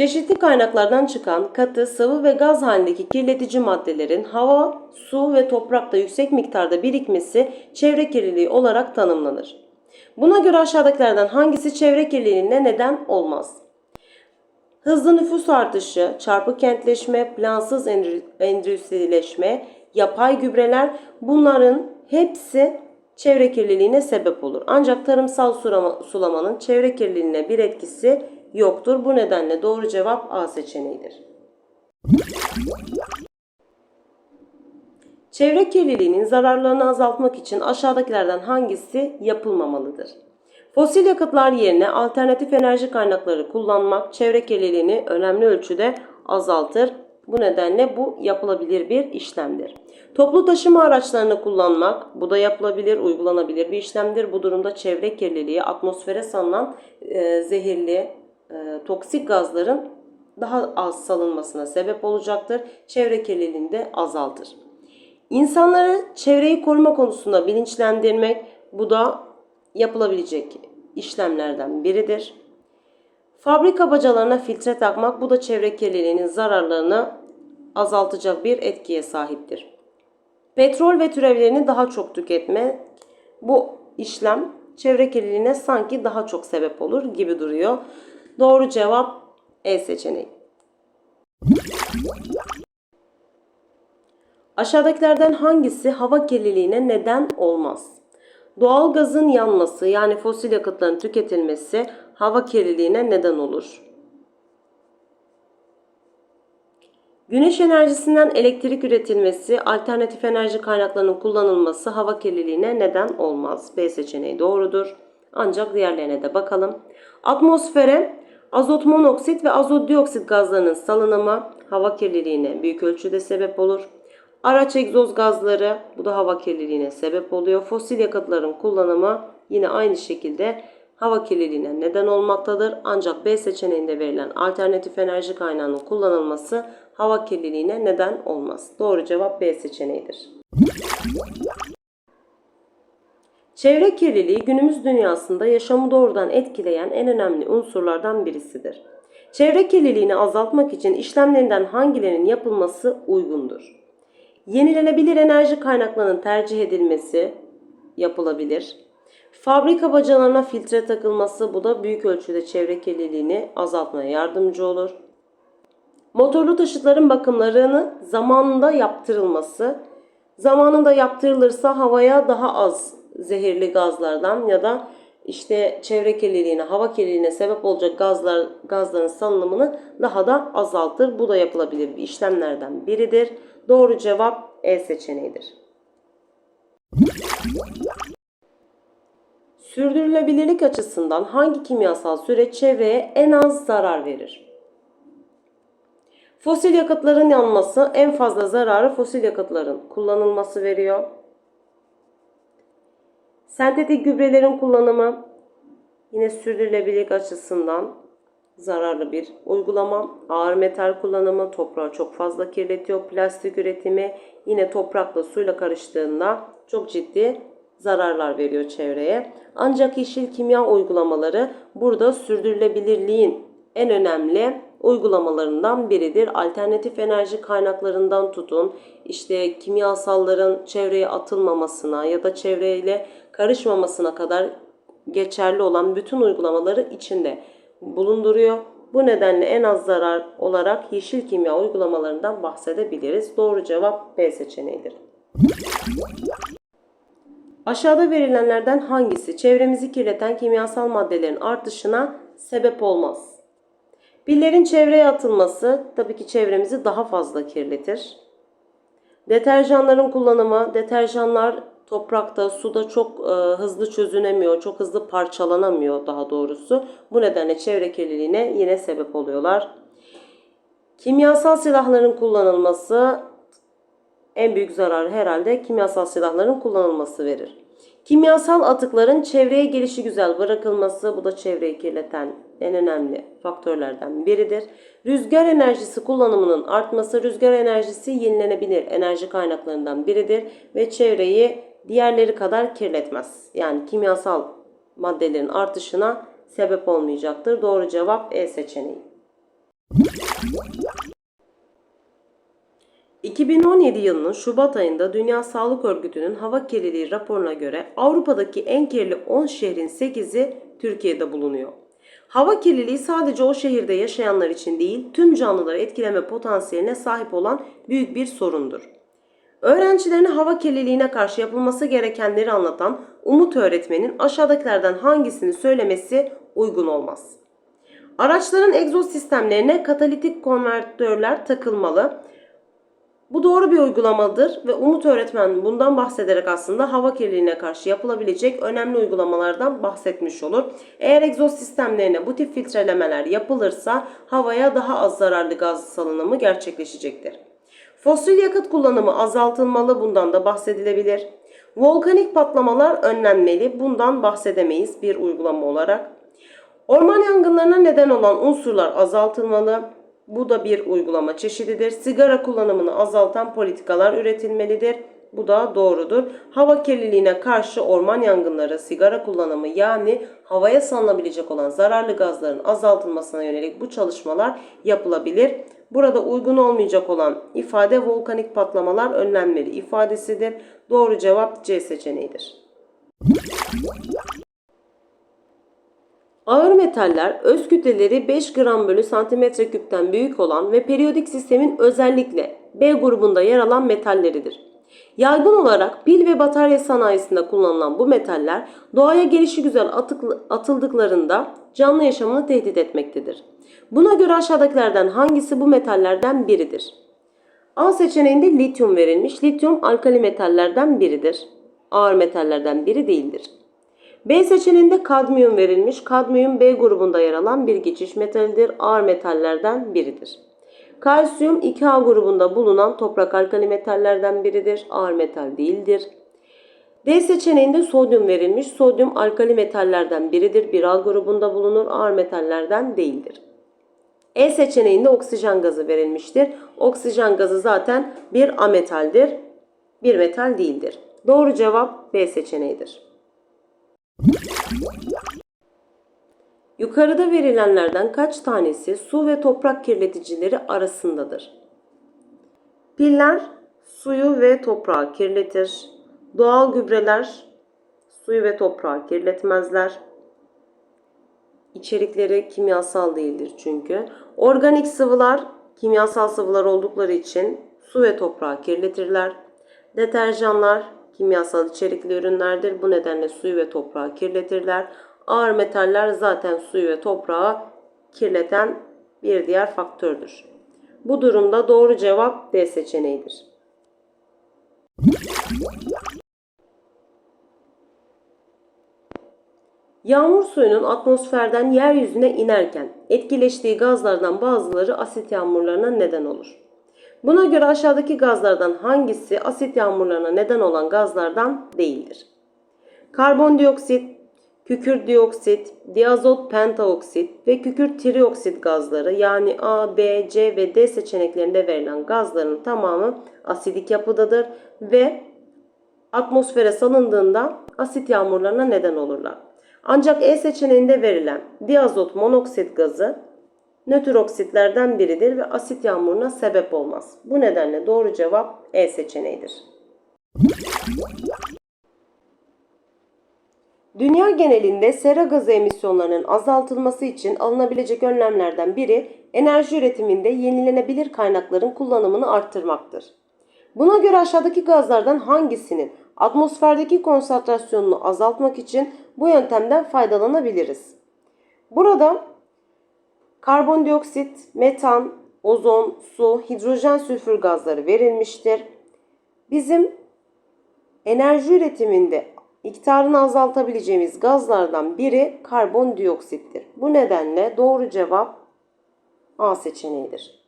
Çeşitli kaynaklardan çıkan katı, sıvı ve gaz halindeki kirletici maddelerin hava, su ve toprakta yüksek miktarda birikmesi çevre kirliliği olarak tanımlanır. Buna göre aşağıdakilerden hangisi çevre kirliliğine neden olmaz? Hızlı nüfus artışı, çarpık kentleşme, plansız endü- endüstrileşme, yapay gübreler bunların hepsi çevre kirliliğine sebep olur. Ancak tarımsal sulama- sulamanın çevre kirliliğine bir etkisi yoktur. Bu nedenle doğru cevap A seçeneğidir. Çevre kirliliğinin zararlarını azaltmak için aşağıdakilerden hangisi yapılmamalıdır? Fosil yakıtlar yerine alternatif enerji kaynakları kullanmak çevre kirliliğini önemli ölçüde azaltır. Bu nedenle bu yapılabilir bir işlemdir. Toplu taşıma araçlarını kullanmak, bu da yapılabilir, uygulanabilir bir işlemdir. Bu durumda çevre kirliliği, atmosfere salınan e, zehirli, e, toksik gazların daha az salınmasına sebep olacaktır. Çevre kirliliğini de azaltır. İnsanları çevreyi koruma konusunda bilinçlendirmek bu da yapılabilecek işlemlerden biridir. Fabrika bacalarına filtre takmak bu da çevre kirliliğinin zararlarını azaltacak bir etkiye sahiptir. Petrol ve türevlerini daha çok tüketmek bu işlem çevre kirliliğine sanki daha çok sebep olur gibi duruyor. Doğru cevap E seçeneği. Aşağıdakilerden hangisi hava kirliliğine neden olmaz? Doğal gazın yanması yani fosil yakıtların tüketilmesi hava kirliliğine neden olur. Güneş enerjisinden elektrik üretilmesi, alternatif enerji kaynaklarının kullanılması hava kirliliğine neden olmaz. B seçeneği doğrudur. Ancak diğerlerine de bakalım. Atmosfere azot monoksit ve azot dioksit gazlarının salınımı hava kirliliğine büyük ölçüde sebep olur. Araç egzoz gazları bu da hava kirliliğine sebep oluyor. Fosil yakıtların kullanımı yine aynı şekilde hava kirliliğine neden olmaktadır. Ancak B seçeneğinde verilen alternatif enerji kaynağının kullanılması hava kirliliğine neden olmaz. Doğru cevap B seçeneğidir. Çevre kirliliği günümüz dünyasında yaşamı doğrudan etkileyen en önemli unsurlardan birisidir. Çevre kirliliğini azaltmak için işlemlerinden hangilerinin yapılması uygundur? Yenilenebilir enerji kaynaklarının tercih edilmesi yapılabilir. Fabrika bacalarına filtre takılması bu da büyük ölçüde çevre kirliliğini azaltmaya yardımcı olur. Motorlu taşıtların bakımlarını zamanında yaptırılması. Zamanında yaptırılırsa havaya daha az zehirli gazlardan ya da işte çevre kirliliğine, hava kirliliğine sebep olacak gazlar, gazların salınımını daha da azaltır. Bu da yapılabilir bir işlemlerden biridir. Doğru cevap E seçeneğidir. Sürdürülebilirlik açısından hangi kimyasal süreç çevreye en az zarar verir? Fosil yakıtların yanması en fazla zararı fosil yakıtların kullanılması veriyor. Sentetik gübrelerin kullanımı yine sürdürülebilirlik açısından zararlı bir uygulama. Ağır metal kullanımı toprağı çok fazla kirletiyor. Plastik üretimi yine toprakla suyla karıştığında çok ciddi zararlar veriyor çevreye. Ancak yeşil kimya uygulamaları burada sürdürülebilirliğin en önemli uygulamalarından biridir. Alternatif enerji kaynaklarından tutun, işte kimyasalların çevreye atılmamasına ya da çevreyle karışmamasına kadar geçerli olan bütün uygulamaları içinde bulunduruyor. Bu nedenle en az zarar olarak yeşil kimya uygulamalarından bahsedebiliriz. Doğru cevap B seçeneğidir. Aşağıda verilenlerden hangisi çevremizi kirleten kimyasal maddelerin artışına sebep olmaz? Pillerin çevreye atılması tabii ki çevremizi daha fazla kirletir. Deterjanların kullanımı, deterjanlar toprakta, suda çok e, hızlı çözünemiyor, çok hızlı parçalanamıyor daha doğrusu. Bu nedenle çevre kirliliğine yine sebep oluyorlar. Kimyasal silahların kullanılması en büyük zararı herhalde kimyasal silahların kullanılması verir. Kimyasal atıkların çevreye gelişi güzel bırakılması bu da çevreyi kirleten en önemli faktörlerden biridir. Rüzgar enerjisi kullanımının artması rüzgar enerjisi yenilenebilir enerji kaynaklarından biridir ve çevreyi diğerleri kadar kirletmez. Yani kimyasal maddelerin artışına sebep olmayacaktır. Doğru cevap E seçeneği. ...2017 yılının Şubat ayında Dünya Sağlık Örgütü'nün hava kirliliği raporuna göre Avrupa'daki en kirli 10 şehrin 8'i Türkiye'de bulunuyor. Hava kirliliği sadece o şehirde yaşayanlar için değil, tüm canlıları etkileme potansiyeline sahip olan büyük bir sorundur. Öğrencilerine hava kirliliğine karşı yapılması gerekenleri anlatan Umut öğretmenin aşağıdakilerden hangisini söylemesi uygun olmaz. Araçların egzoz sistemlerine katalitik konvertörler takılmalı. Bu doğru bir uygulamadır ve Umut öğretmen bundan bahsederek aslında hava kirliliğine karşı yapılabilecek önemli uygulamalardan bahsetmiş olur. Eğer egzoz sistemlerine bu tip filtrelemeler yapılırsa havaya daha az zararlı gaz salınımı gerçekleşecektir. Fosil yakıt kullanımı azaltılmalı bundan da bahsedilebilir. Volkanik patlamalar önlenmeli bundan bahsedemeyiz bir uygulama olarak. Orman yangınlarına neden olan unsurlar azaltılmalı. Bu da bir uygulama çeşididir. Sigara kullanımını azaltan politikalar üretilmelidir. Bu da doğrudur. Hava kirliliğine karşı orman yangınları, sigara kullanımı yani havaya salınabilecek olan zararlı gazların azaltılmasına yönelik bu çalışmalar yapılabilir. Burada uygun olmayacak olan ifade volkanik patlamalar önlenmeli ifadesidir. Doğru cevap C seçeneğidir. Ağır metaller öz kütleleri 5 gram bölü santimetre küpten büyük olan ve periyodik sistemin özellikle B grubunda yer alan metalleridir. Yaygın olarak pil ve batarya sanayisinde kullanılan bu metaller doğaya gelişi güzel atıklı- atıldıklarında canlı yaşamını tehdit etmektedir. Buna göre aşağıdakilerden hangisi bu metallerden biridir? A seçeneğinde lityum verilmiş. Lityum alkali metallerden biridir. Ağır metallerden biri değildir. B seçeneğinde kadmiyum verilmiş. Kadmiyum B grubunda yer alan bir geçiş metalidir. Ağır metallerden biridir. Kalsiyum 2A grubunda bulunan toprak alkali metallerden biridir. Ağır metal değildir. D seçeneğinde sodyum verilmiş. Sodyum alkali metallerden biridir. 1A grubunda bulunur. Ağır metallerden değildir. E seçeneğinde oksijen gazı verilmiştir. Oksijen gazı zaten bir ametaldir. Bir metal değildir. Doğru cevap B seçeneğidir. Yukarıda verilenlerden kaç tanesi su ve toprak kirleticileri arasındadır? Piller suyu ve toprağı kirletir. Doğal gübreler suyu ve toprağı kirletmezler. İçerikleri kimyasal değildir çünkü. Organik sıvılar kimyasal sıvılar oldukları için su ve toprağı kirletirler. Deterjanlar kimyasal içerikli ürünlerdir. Bu nedenle suyu ve toprağı kirletirler. Ağır metaller zaten suyu ve toprağı kirleten bir diğer faktördür. Bu durumda doğru cevap D seçeneğidir. Yağmur suyunun atmosferden yeryüzüne inerken etkileştiği gazlardan bazıları asit yağmurlarına neden olur. Buna göre aşağıdaki gazlardan hangisi asit yağmurlarına neden olan gazlardan değildir? Karbondioksit, kükürt dioksit, diazot pentaoksit ve kükürt trioksit gazları yani A, B, C ve D seçeneklerinde verilen gazların tamamı asidik yapıdadır ve atmosfere salındığında asit yağmurlarına neden olurlar. Ancak E seçeneğinde verilen diazot monoksit gazı nötr oksitlerden biridir ve asit yağmuruna sebep olmaz. Bu nedenle doğru cevap E seçeneğidir. Dünya genelinde sera gazı emisyonlarının azaltılması için alınabilecek önlemlerden biri enerji üretiminde yenilenebilir kaynakların kullanımını arttırmaktır. Buna göre aşağıdaki gazlardan hangisinin atmosferdeki konsantrasyonunu azaltmak için bu yöntemden faydalanabiliriz? Burada karbondioksit, metan, ozon, su, hidrojen sülfür gazları verilmiştir. Bizim enerji üretiminde miktarını azaltabileceğimiz gazlardan biri karbondioksittir. Bu nedenle doğru cevap A seçeneğidir.